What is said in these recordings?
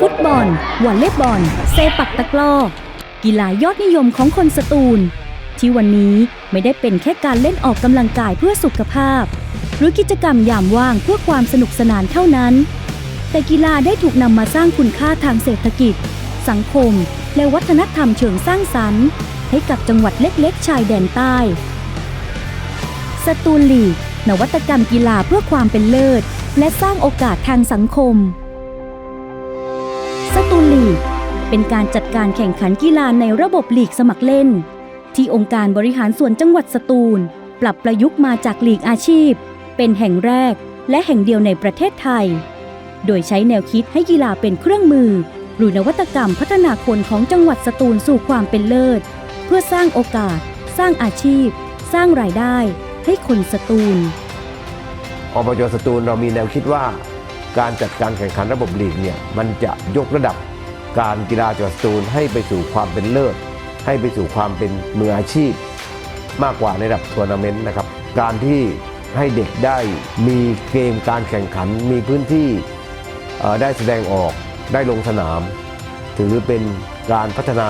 ฟุตบอลวอลเลย์บอล เซปักตะกร้อกีฬายอดนิยมของคนสตูล ที่วันนี้ไม่ได้เป็นแค่การเล่นออกกำลังกายเพื่อสุขภาพ หรือกิจกรรมยามว่างเพื่อความสนุกสนานเท่านั้น แต่กีฬาได้ถูกนำมาสร้างคุณค่าทางเศรษฐกิจ สังคม และวัฒนธรรมเชิงสร้างสรรค์ ให้กับจังหวัดเล็กๆ ชายแดนใต้สตูลลีกนวัตกรรมกีฬาเพื่อความเป็นเลิศ และสร้างโอกาสทางสังคม สตูลลีก เป็นการจัดการแข่งขันกีฬาในระบบลีกสมัครเล่น ที่องค์การบริหารส่วนจังหวัดสตูล ปรับประยุกต์มาจากลีกอาชีพ เป็นแห่งแรกและแห่งเดียวในประเทศไทย โดยใช้แนวคิดให้กีฬาเป็นเครื่องมือ หรือนวัตกรรมพัฒนาคนของจังหวัดสตูลสู่ความเป็นเลิศ เพื่อสร้างโอกาส สร้างอาชีพ สร้างรายได้ให้คนสตูลอบจสตูลเรามีแนวคิดว่า การจัดการแข่งขันระบบลีกเนี่ยมันจะยกระดับการกีฬาจังหวัดสตูลให้ไปสู่ความเป็นเลิศ ให้ไปสู่ความเป็นมืออาชีพ มากกว่าในระดับทัวร์นาเมนต์นะครับ การที่ให้เด็กได้มีเกมการแข่งขันมีพื้นที่ได้แสดงออกได้ลงสนาม ถือเป็นการพัฒนา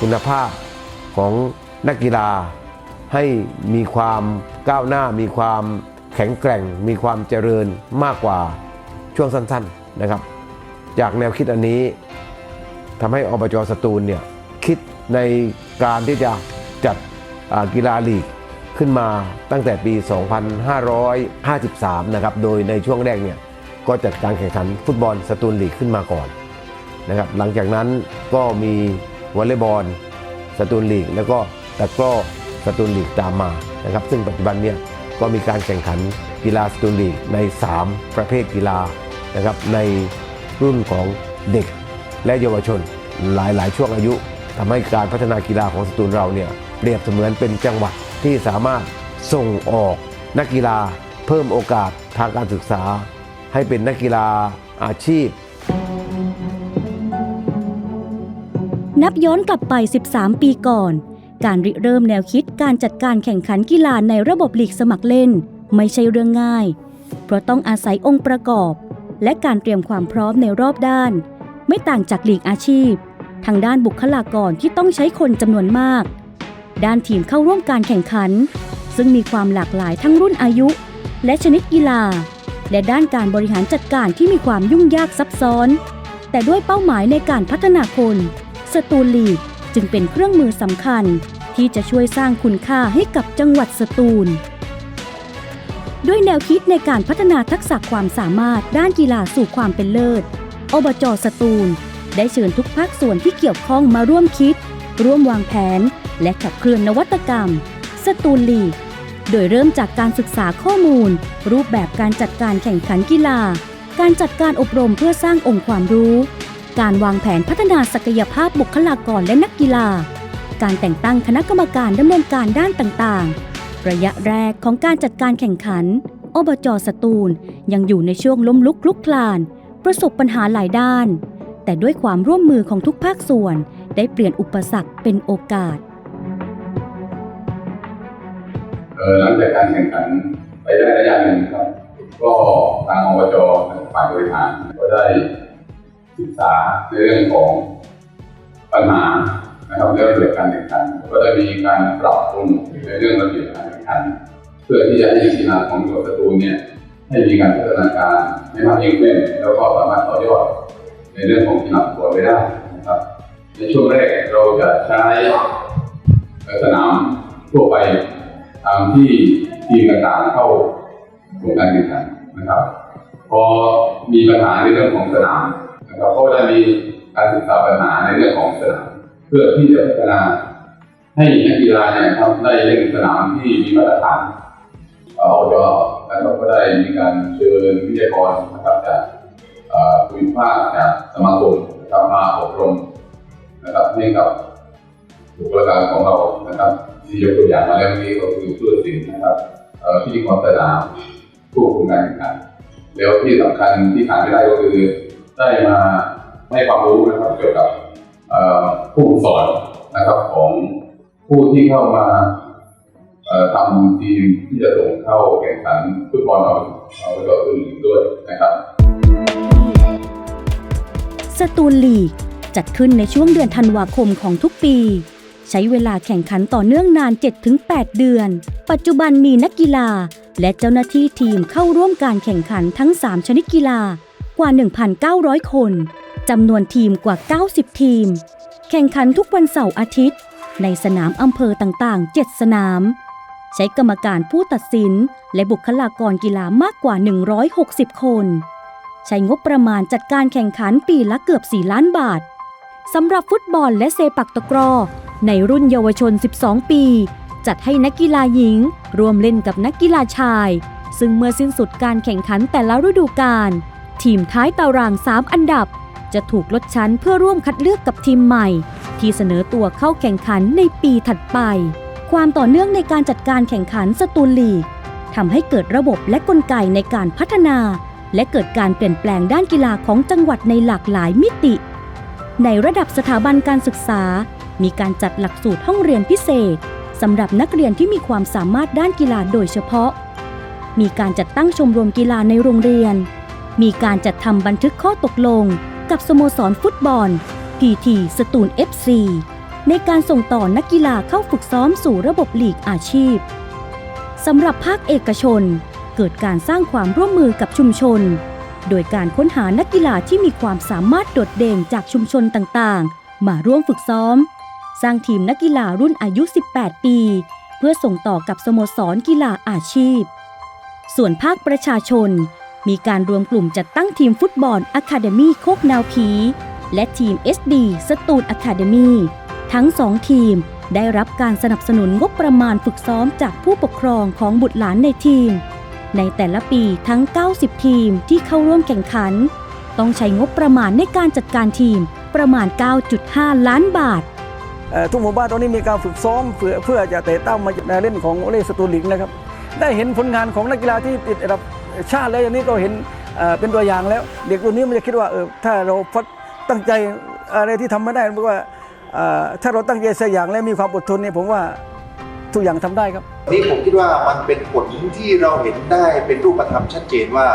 คุณภาพของนักกีฬา ให้มีความก้าวหน้า มีความแข็งแกร่ง มีความเจริญมากกว่า ช่วงสั้นๆนะครับ จากแนวคิดอันนี้ทำให้อบจสตูลเนี่ยคิดในการที่จะจัดกีฬาลีกขึ้นมาตั้งแต่ปี 2553 นะครับ โดยในช่วงแรกเนี่ยก็จัดการแข่งขันฟุตบอลสตูลลีกขึ้นมาก่อนนะครับ หลังจากนั้นก็มีวอลเลย์บอลสตูลลีก แล้วก็ตะกร้อสตูลลีกตามมานะครับ ซึ่งปัจจุบันเนี่ยก็มีการแข่งขันกีฬาสตูลลีกใน 3 ประเภทกีฬา นะครับในรุ่นของเด็กและเยาวชนหลายๆ ช่วงอายุทำให้การพัฒนากีฬาของสตูลเราเนี่ยเปรียบเสมือนเป็นจังหวัดที่สามารถส่งออกนักกีฬาเพิ่มโอกาสทางการศึกษา ให้เป็นนักกีฬาอาชีพ นับย้อนกลับไป 13 ปีก่อน การริเริ่มแนวคิดการจัดการแข่งขันกีฬาในระบบลีกสมัครเล่น ไม่ใช่เรื่องง่าย เพราะต้องอาศัยองค์ประกอบ และการเตรียมความพร้อมในรอบด้าน ไม่ต่างจากลีกอาชีพ ทางด้านบุคลากรที่ต้องใช้คนจำนวนมาก ด้านทีมเข้าร่วมการแข่งขัน ซึ่งมีความหลากหลายทั้งรุ่นอายุ และชนิดกีฬา และด้านการบริหารจัดการที่มีความยุ่งยากซับซ้อน แต่ด้วยเป้าหมายในการพัฒนาคนสตูลลีกจึงเป็นเครื่องมือสำคัญ ที่จะช่วยสร้างคุณค่าให้กับจังหวัดสตูล ด้วยแนวคิดในการพัฒนาทักษะความสามารถด้านกีฬาสู่ความเป็นเลิศ อบจสตูล ได้เชิญทุกภาคส่วนที่เกี่ยวข้องมาร่วมคิด ร่วมวางแผน และขับเคลื่อนนวัตกรรม สตูลลีก โดยเริ่มจากการศึกษาข้อมูล รูปแบบการจัดการแข่งขันกีฬา การจัดการอบรมเพื่อสร้างองค์ความรู้ การวางแผนพัฒนาศักยภาพบุคลากรและนักกีฬา การแต่งตั้งคณะกรรมการดำเนินการด้านต่างๆ ระยะแรกของการจัดการแข่งขัน อบจสตูลยังอยู่ในช่วงล้มลุกคลุกคลาน ประสบปัญหาหลายด้าน แต่ด้วยความร่วมมือของทุกภาคส่วนได้เปลี่ยนอุปสรรคเป็นโอกาสเอ่อหลังจากการแข่งขันไปได้ระยะหนึ่งครับ ก็ทางอบจฝ่ายบริหารก็ได้ศึกษาในเรื่องของปัญหานะครับในระเบียบการแข่งขันก็ได้มีการปรับปรุงในเรื่องระเบียบการ ขัน เพื่อที่จะให้กีฬาของจังหวัดสตูลเนี่ยให้มีการพัฒนาการให้มากยิ่งขึ้นแล้วก็สามารถต่อยอดในเรื่องของกีฬาฟุตบอลไปได้นะครับในช่วงแรกเราจะใช้สนามทั่วไปตามที่ทีมต่างๆเข้าสู่การแข่งขันนะครับ พอมีปัญหาในเรื่องของสนามนะครับก็ได้มีการศึกษาปัญหาในเรื่องของสนามเพื่อที่จะพัฒนา ให้นักกีฬาเนี่ยครับได้เล่นสนามที่มีมาตรฐานเราก็นะครับก็ได้มีการเชิญวิทยากรนะครับจากภูมิภาคจากสมาคมนะครับมาอบรมนะครับให้กับบุคลากรของเรานะครับ ที่ยกตัวอย่างมาแล้วนี้ก็คือผู้ตัดสินนะครับพิธีกรสนามผู้คุมการแข่งขันแล้วที่สำคัญที่ขาดไม่ได้ก็คือได้มาให้ความรู้นะครับเกี่ยวกับผู้สอนนะครับของ ผู้ที่เข้ามาทำทีมที่จะส่งเข้าแข่งขันฟุตบอลเอาเอาไปต่ออื่นด้วยนะครับสตูลลีกจัดขึ้นในช่วงเดือนธันวาคมของทุกปี ใช้เวลาแข่งขันต่อเนื่องนาน 7-8 เดือน ปัจจุบันมีนักกีฬา และเจ้าหน้าที่ทีมเข้าร่วมการแข่งขันทั้ง 3 ชนิดกีฬากว่า 1,900 คนจำนวนทีมกว่า 90 ทีม แข่งขันทุกวันเสาร์อาทิตย์ ในสนามอำเภอต่างๆ 7 สนาม ใช้กรรมการผู้ตัดสิน และบุคลากรกีฬามากกว่า 160 คน ใช้งบประมาณจัดการแข่งขันปีละเกือบ 4 ล้านบาทสำหรับฟุตบอลและเซปักตะกร้อในรุ่นเยาวชน 12 ปี จัดให้นักกีฬาหญิง รวมเล่นกับนักกีฬาชาย ซึ่งเมื่อสิ้นสุดการแข่งขันแต่ละฤดูกาลทีมท้ายตาราง 3 อันดับ จะถูกลดชั้นเพื่อร่วมคัดเลือกกับทีมใหม่ ที่เสนอตัวเข้าแข่งขันในปีถัดไป ความต่อเนื่องในการจัดการแข่งขันสตูลลีกทำให้เกิดระบบและกลไกในการพัฒนา และเกิดการเปลี่ยนแปลงด้านกีฬาของจังหวัดในหลากหลายมิติ ในระดับสถาบันการศึกษา มีการจัดหลักสูตรห้องเรียนพิเศษสำหรับนักเรียนที่มีความสามารถด้านกีฬาโดยเฉพาะ มีการจัดตั้งชมรมกีฬาในโรงเรียน มีการจัดทำบันทึกข้อตกลง กับสโมสรฟุตบอล PT สตูล FC ในการส่งต่อนักกีฬาเข้าฝึกซ้อมสู่ระบบลีกอาชีพสำหรับภาคเอกชน เกิดการสร้างความร่วมมือกับชุมชน โดยการค้นหานักกีฬาที่มีความสามารถโดดเด่นจากชุมชนต่างๆ มาร่วมฝึกซ้อม สร้างทีมนักกีฬารุ่นอายุ 18 ปี เพื่อส่งต่อกับสโมสรกีฬาอาชีพ ส่วนภาคประชาชน มีการรวมกลุ่มจัดตั้งทีมฟุตบอลอะคาเดมี่โคกนาวผี และทีม SD สตูลอะคาเดมี่ทั้งสองทีมได้รับการสนับสนุนงบประมาณฝึกซ้อมจากผู้ปกครองของบุตรหลานในทีม ในแต่ละปีทั้ง 90 ทีมที่เข้าร่วมแข่งขัน ต้องใช้งบประมาณในการจัดการทีมประมาณ 9.5 ล้านบาททุกหมู่บ้านตอนนี้มีการฝึกซ้อมเพื่อเพื่อจะเตะเต้ามาในเล่นของโอเล่สตูลิกนะครับ ได้เห็นผลงานของนักกีฬาที่ติดระดับชาติแล้วอย่างนี้ก็เห็นเอ่อเป็นตัวอย่างแล้ว เด็กรุ่นนี้มันจะคิดว่าเออถ้าเราพัฒ ตั้งใจอะไรที่ทำไม่ได้เพราะว่าถ้าเราตั้งใจสักอย่างและมีความอดทนเนี่ยผมว่าทุกอย่างทำได้ครับนี่ผมคิดว่ามันเป็นผลที่เราเห็นได้เป็นรูปธรรมชัดเจนว่า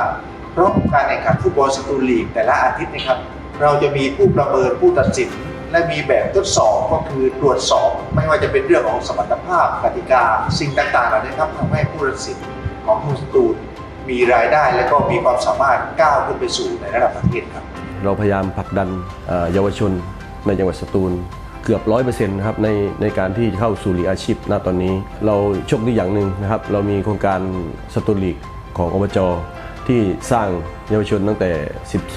เพราะการแข่งขันฟุตบอลสตูลีกแต่ละอาทิตย์นะครับ เราจะมีผู้ประเมินผู้ตัดสิน และมีแบบทดสอบก็คือตรวจสอบ ไม่ว่าจะเป็นเรื่องของสมรรถภาพกติกา สิ่งต่างๆเหล่านี้ครับทำให้ผู้ตัดสินของผู้สตูลมีรายได้และก็มีความสามารถก้าวขึ้นไปสู่ในระดับประเทศครับ เราพยายามผลักดันเยาวชนในจังหวัดสตูลเกือบร้อยเปอร์เซ็นต์นะครับในในการที่เข้าสู่ลีอาชีพณตอนนี้ เราโชคดีอย่างหนึ่งนะครับ เรามีโครงการสตูลลีกของอบจที่สร้างเยาวชนตั้งแต่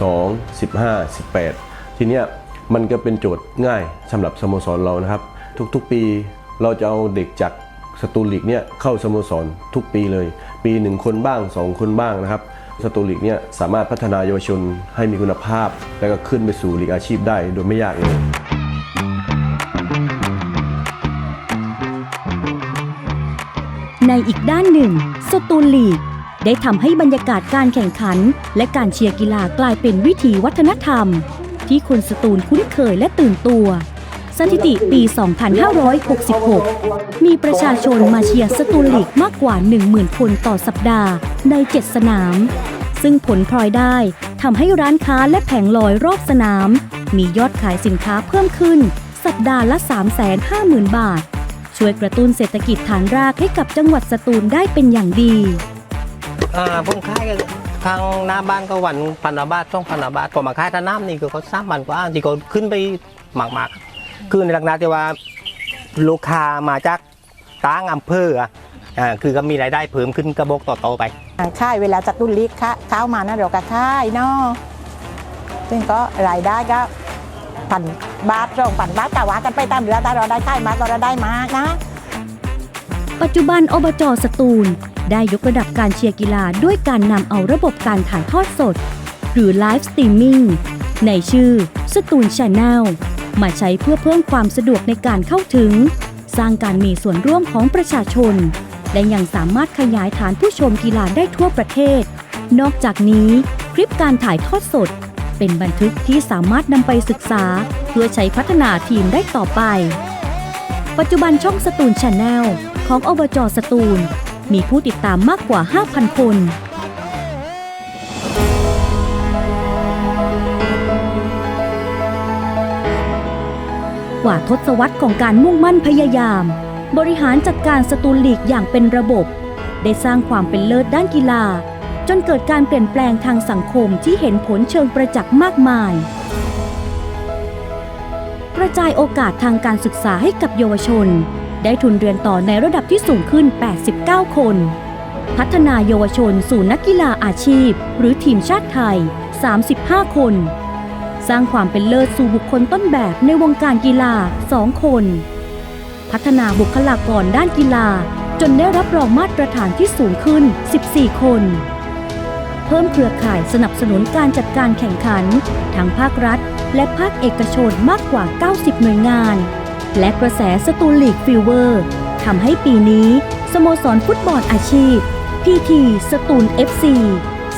12 15 18 ทีเนี้ยมันก็เป็นโจทย์ง่ายสำหรับสโมสรเรานะครับ ทุกๆปีเราจะเอาเด็กจากสตูลลีกเนี่ยเข้าสโมสรทุกปีเลย ปีหนึ่งคนบ้างสองคนบ้างนะครับ สตูลีกเนี่ยสามารถพัฒนาเยาวชนให้มีคุณภาพ และก็ขึ้นไปสู่ลีกอาชีพได้โดยไม่ยากเลยในอีกด้านหนึ่ง สตูลลีก ได้ทำให้บรรยากาศการแข่งขัน และการเชียร์กีฬากลายเป็นวิถีวัฒนธรรม ที่คนสตูลคุ้นเคยและตื่นตัว สถิติปี 2566 มีประชาชนมาเชียร์สตูลลีกมากกว่า 10,000 คนต่อสัปดาห์ใน 7 สนาม ซึ่งผลพลอยได้ทำให้ร้านค้าและแผงลอยรอบสนาม มียอดขายสินค้าเพิ่มขึ้น สัปดาห์ละ 350,000 บาท ช่วยกระตุ้นเศรษฐกิจฐานรากให้กับจังหวัดสตูลได้เป็นอย่างดี อ่าผมขายกันทางหน้าบ้านก็วันพันบาทสองพันบาทก็มาขายท่าน้ำนี่ก็เขาสามพันกว่าที่ก็ขึ้นไปหมากๆคือในลักษณะที่ว่าลูกค้ามาจากต่างอำเภออะ อ่าคือก็มีรายได้เพิ่มขึ้นกระบอกต่อๆไปค่ายเวลาจัดตุลิกค่ะเข้ามานะเราก็ค่ายเนาะซึ่งก็รายได้ก็พันบาทสองพันบาทกะว่ากันไปตามเรือถ้าเราได้ค่ายมาก็เราได้มานะ ปัจจุบันอบจสตูล ได้ยกระดับการเชียร์กีฬาด้วยการนำเอาระบบการถ่ายทอดสด หรือไลฟ์สตรีมมิ่งในชื่อสตูลช n แนลมาใช้เพื่อเพิ่มความสะดวกในการเข้าถึง สร้างการมีส่วนร่วมของประชาชน และยังสามารถขยายฐานผู้ชมกีฬาได้ทั่วประเทศ นอกจากนี้คลิปการถ่ายทอดสด เป็นบันทึกที่สามารถนำไปศึกษา เพื่อใช้พัฒนาทีมได้ต่อไป ปัจจุบันช่องสตูลช n แนลของอบจสตูล มีผู้ติดตามมากกว่า 5,000 คนกว่าทศวรรษของการมุ่งมั่นพยายาม บริหารจัดการสตูลลีกอย่างเป็นระบบ ได้สร้างความเป็นเลิศด้านกีฬา จนเกิดการเปลี่ยนแปลงทางสังคมที่เห็นผลเชิงประจักษ์มากมาย กระจายโอกาสทางการศึกษาให้กับเยาวชน ได้ทุนเรียนต่อในระดับที่สูงขึ้น 89 คน พัฒนาเยาวชนสู่นักกีฬาอาชีพ หรือทีมชาติไทย 35 คน สร้างความเป็นเลิศสู่บุคคลต้นแบบในวงการกีฬา 2 คน พัฒนาบุคลากรด้านกีฬา จนได้รับรองมาตรฐานที่สูงขึ้น 14 คน เพิ่มเครือข่ายสนับสนุนการจัดการแข่งขัน ทั้งภาครัฐ และภาคเอกชนมากกว่า 90 หน่วยงาน และกระแสสตูลลีกฟิลเวอร์ทำให้ปีนี้สโมสรฟุตบอลอาชีพ PT สตูล FC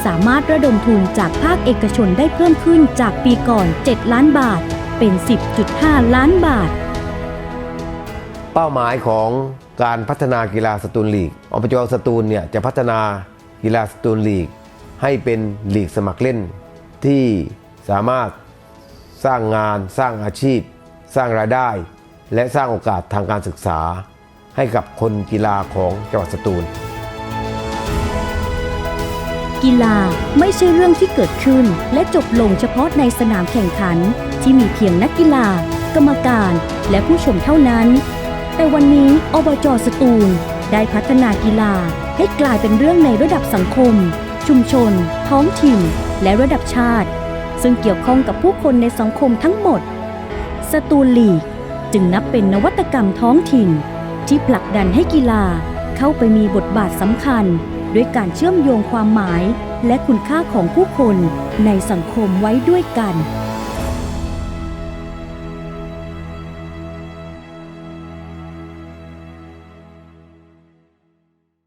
สามารถระดมทุนจากภาคเอกชนได้เพิ่มขึ้นจากปีก่อน 7 ล้านบาท เป็น 10.5 ล้านบาท เป้าหมายของการพัฒนากีฬาสตูลลีกอบจสตูลเนี่ยจะพัฒนากีฬาสตูลลีก ให้เป็นลีกสมัครเล่น ที่สามารถสร้างงานสร้างอาชีพ สร้างรายได้ และสร้างโอกาสทางการศึกษา ให้กับคนกีฬาของจังหวัดสตูล กีฬาไม่ใช่เรื่องที่เกิดขึ้น และจบลงเฉพาะในสนามแข่งขัน ที่มีเพียงนักกีฬา กรรมการ และผู้ชมเท่านั้น แต่วันนี้อบจสตูล ได้พัฒนากีฬาให้กลายเป็นเรื่องในระดับสังคม ชุมชน ท้องถิ่น และระดับชาติ ซึ่งเกี่ยวข้องกับผู้คนในสังคมทั้งหมด สตูลลีกจึงนับเป็นนวัตกรรมท้องถิ่น ที่ผลักดันให้กีฬาเข้าไปมีบทบาทสำคัญ ด้วยการเชื่อมโยงความหมาย และคุณค่าของผู้คนในสังคมไว้ด้วยกัน